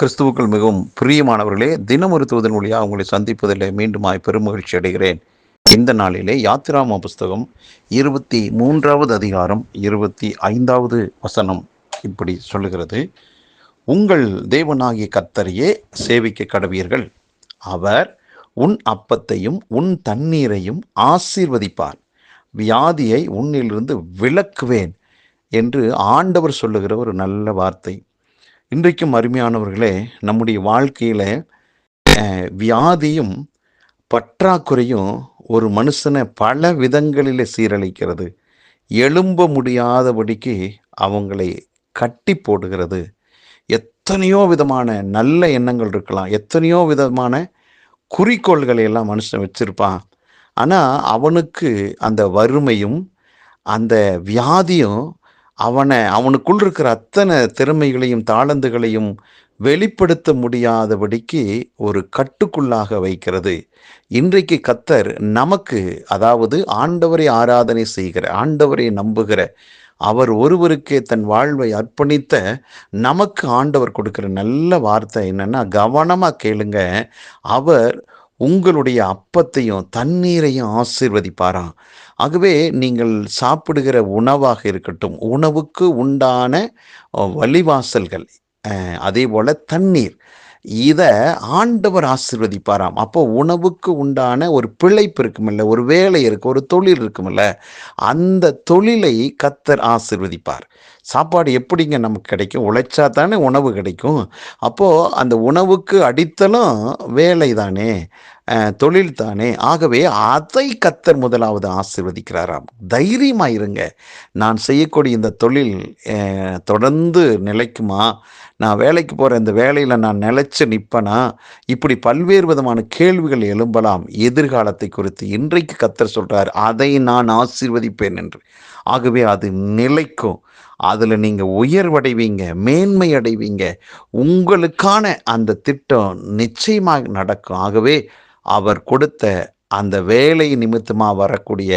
கிறிஸ்துவுக்கள் மிகவும் பிரியமானவர்களே தினமொரு தூதன் அவங்களை உங்களை சந்திப்பதில் மீண்டுமாய் பெருமகிழ்ச்சி அடைகிறேன். இந்த நாளிலே யாத்திராம புஸ்தகம் இருபத்தி மூன்றாவது அதிகாரம் இருபத்தி ஐந்தாவது வசனம் இப்படி சொல்லுகிறது. உங்கள் தேவனாகிய கத்தரையே சேவிக்க கடவீர்கள். அவர் உன் அப்பத்தையும் உன் தண்ணீரையும் ஆசீர்வதிப்பார். வியாதியை உன்னிலிருந்து விலக்குவேன் என்று ஆண்டவர் சொல்லுகிற ஒரு நல்ல வார்த்தை. இன்றைக்கும் அருமையானவர்களே நம்முடைய வாழ்க்கையில் வியாதியும் பற்றாக்குறையும் ஒரு மனுஷனை பல விதங்களில் சீரழிக்கிறது. எழும்ப முடியாதபடிக்கு அவங்களை கட்டி போடுகிறது. எத்தனையோ விதமான நல்ல எண்ணங்கள் இருக்கலாம். எத்தனையோ விதமான குறிக்கோள்களை எல்லாம் மனுஷன் வச்சிருப்பான். ஆனால் அவனுக்கு அந்த வறுமையும் அந்த வியாதியும் அவனை அவனுக்குள் இருக்கிற அத்தனை திறமைகளையும் தாளந்துகளையும் வெளிப்படுத்த முடியாதபடிக்கு ஒரு கட்டுக்குள்ளாக வைக்கிறது. இன்றைக்கு கத்தர் நமக்கு அதாவது ஆண்டவரை ஆராதனை செய்கிற ஆண்டவரை நம்புகிற அவர் ஒருவருக்கே தன் வாழ்வை அர்ப்பணித்த நமக்கு ஆண்டவர் கொடுக்கிற நல்ல வார்த்தை என்னென்னா கவனமாக கேளுங்க. அவர் உங்களுடைய அப்பத்தையும் தண்ணீரையும் ஆசிர்வதிப்பாராம். ஆகவே நீங்கள் சாப்பிடுகிற உணவாக இருக்கட்டும் உணவுக்கு உண்டான வழிவாசல்கள் அதே போல் தண்ணீர். இதை ஆண்டவர் ஆசிர்வதிப்பாராம். அப்போ உணவுக்கு உண்டான ஒரு பிழைப்பு இருக்குமில்ல ஒரு வேலை இருக்கு ஒரு தொழில் இருக்குமில்ல அந்த தொழிலை கத்தர் ஆசிர்வதிப்பார். சாப்பாடு எப்படிங்க நமக்கு கிடைக்கும்? உழைச்சா தானே உணவு கிடைக்கும். அப்போது அந்த உணவுக்கு அடித்தலும் வேலை தானே தொழில் தானே ஆகவே அதை கத்தர் முதலாவது ஆசிர்வதிக்கிறாராம். தைரியமாக இருங்க. நான் செய்யக்கூடிய இந்த தொழில் தொடர்ந்து நிலைக்குமா? நான் வேலைக்கு போகிற இந்த வேலையில் நான் நிலைச்சு நிற்பனா இப்படி பல்வேறு விதமான கேள்விகள் எழும்பலாம். எதிர்காலத்தை குறித்து இன்றைக்கு கத்தர் சொல்கிறார் அதை நான் ஆசீர்வதிப்பேன் என்று. ஆகவே அது நிலைக்கும். அதில் நீங்கள் உயர்வடைவீங்க மேன்மை அடைவீங்க உங்களுக்கான அந்த திட்டம் நிச்சயமாக நடக்கும். ஆகவே அவர் கொடுத்த அந்த வேலை நிமித்தமாக வரக்கூடிய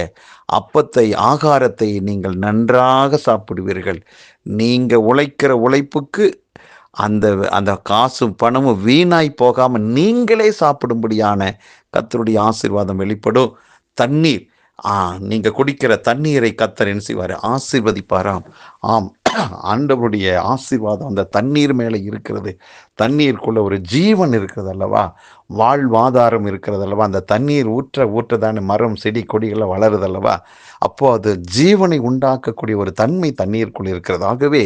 அப்பத்தை ஆகாரத்தை நீங்கள் நன்றாக சாப்பிடுவீர்கள். நீங்கள் உழைக்கிற உழைப்புக்கு அந்த அந்த காசும் பணமும் வீணாய் போகாமல் நீங்களே சாப்பிடும்படியான கத்தருடைய ஆசீர்வாதம் வெளிப்படும். தண்ணீர் ஆ நீங்கள் குடிக்கிற தண்ணீரை கத்தர் என்ன செய்வார்? ஆசீர்வதிப்பாராம். ஆம் ஆண்டவருடைய ஆசீர்வாதம் அந்த தண்ணீர் மேலே இருக்கிறது. தண்ணீருக்குள்ள ஒரு ஜீவன் இருக்கிறது அல்லவா வாழ்வாதாரம் இருக்கிறது அல்லவா அந்த தண்ணீர் ஊற்ற ஊற்றதான மரம் செடி கொடிகளை வளருது அல்லவா அப்போது அது ஜீவனை உண்டாக்கக்கூடிய ஒரு தன்மை தண்ணீருக்குள் இருக்கிறது. ஆகவே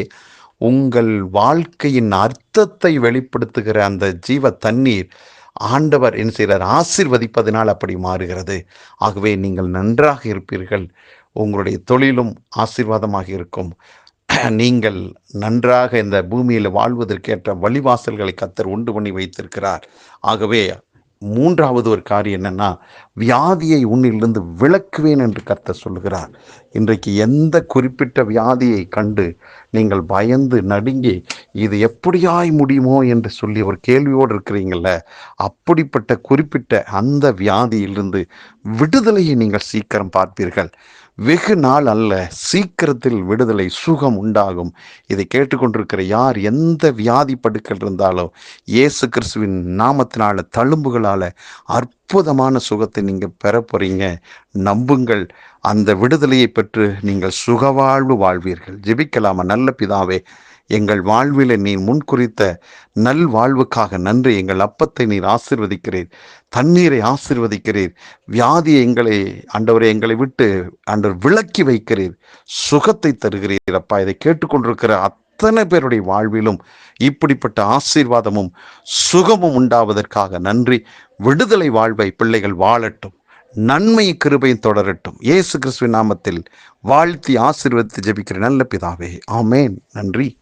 உங்கள் வாழ்க்கையின் அர்த்தத்தை வெளிப்படுத்துகிற அந்த ஜீவ தண்ணீர் ஆண்டவர் என்ன செய்கிறார் ஆசிர்வதிப்பதனால் அப்படி மாறுகிறது. ஆகவே நீங்கள் நன்றாக இருப்பீர்கள். உங்களுடைய தொழிலும் ஆசீர்வாதமாக இருக்கும். நீங்கள் நன்றாக இந்த பூமியில் வாழ்வதற்கேற்ற வழிவாசல்களை கத்தர் உண்டு பண்ணி வைத்திருக்கிறார். ஆகவே மூன்றாவது ஒரு காரியம் என்னென்னா வியாதியை உன்னிலிருந்து விளக்குவேன் என்று கத்த சொல்லுகிறார். இன்றைக்கு எந்த குறிப்பிட்ட வியாதியை கண்டு நீங்கள் பயந்து நடுங்கி இது எப்படியாய் முடியுமோ என்று சொல்லி ஒரு கேள்வியோடு இருக்கிறீங்கள அப்படிப்பட்ட குறிப்பிட்ட அந்த வியாதியிலிருந்து விடுதலையை நீங்கள் சீக்கிரம் பார்ப்பீர்கள். வெகு நாள் அல்ல சீக்கிரத்தில் விடுதலை சுகம் உண்டாகும். இதை கேட்டுக்கொண்டிருக்கிற யார் எந்த வியாதி படுக்கள் இருந்தாலும் இயேசு கிறிஸ்துவின் நாமத்தினால தழும்புகளால் அற்புதமான சுகத்தை நீங்கள் பெற போறீங்க. நம்புங்கள். அந்த விடுதலையை பெற்று நீங்கள் சுகவாழ்வு வாழ்வீர்கள். ஜெபிக்கலாமா? நல்ல பிதாவே எங்கள் வாழ்வில் நீ முன்குறித்த நல் வாழ்வுக்காக நன்றி. எங்கள் அப்பத்தை நீர் ஆசிர்வதிக்கிறீர். தண்ணீரை ஆசிர்வதிக்கிறீர். வியாதியை எங்களை ஆண்டவரை எங்களை விட்டு ஆண்டவர் விளக்கி வைக்கிறீர். சுகத்தை தருகிறீர். அப்பா இதை கேட்டுக்கொண்டிருக்கிற அத்தனை பேருடைய வாழ்விலும் இப்படிப்பட்ட ஆசீர்வாதமும் சுகமும் உண்டாவதற்காக நன்றி. விடுதலை வாழ்வை பிள்ளைகள் வாழட்டும். நன்மை கிருபையும் தொடரட்டும். இயேசு கிறிஸ்துவின் நாமத்தில் வாழ்த்தி ஆசீர்வதித்து ஜெபிக்கிற நல்ல பிதாவே. ஆமேன். நன்றி.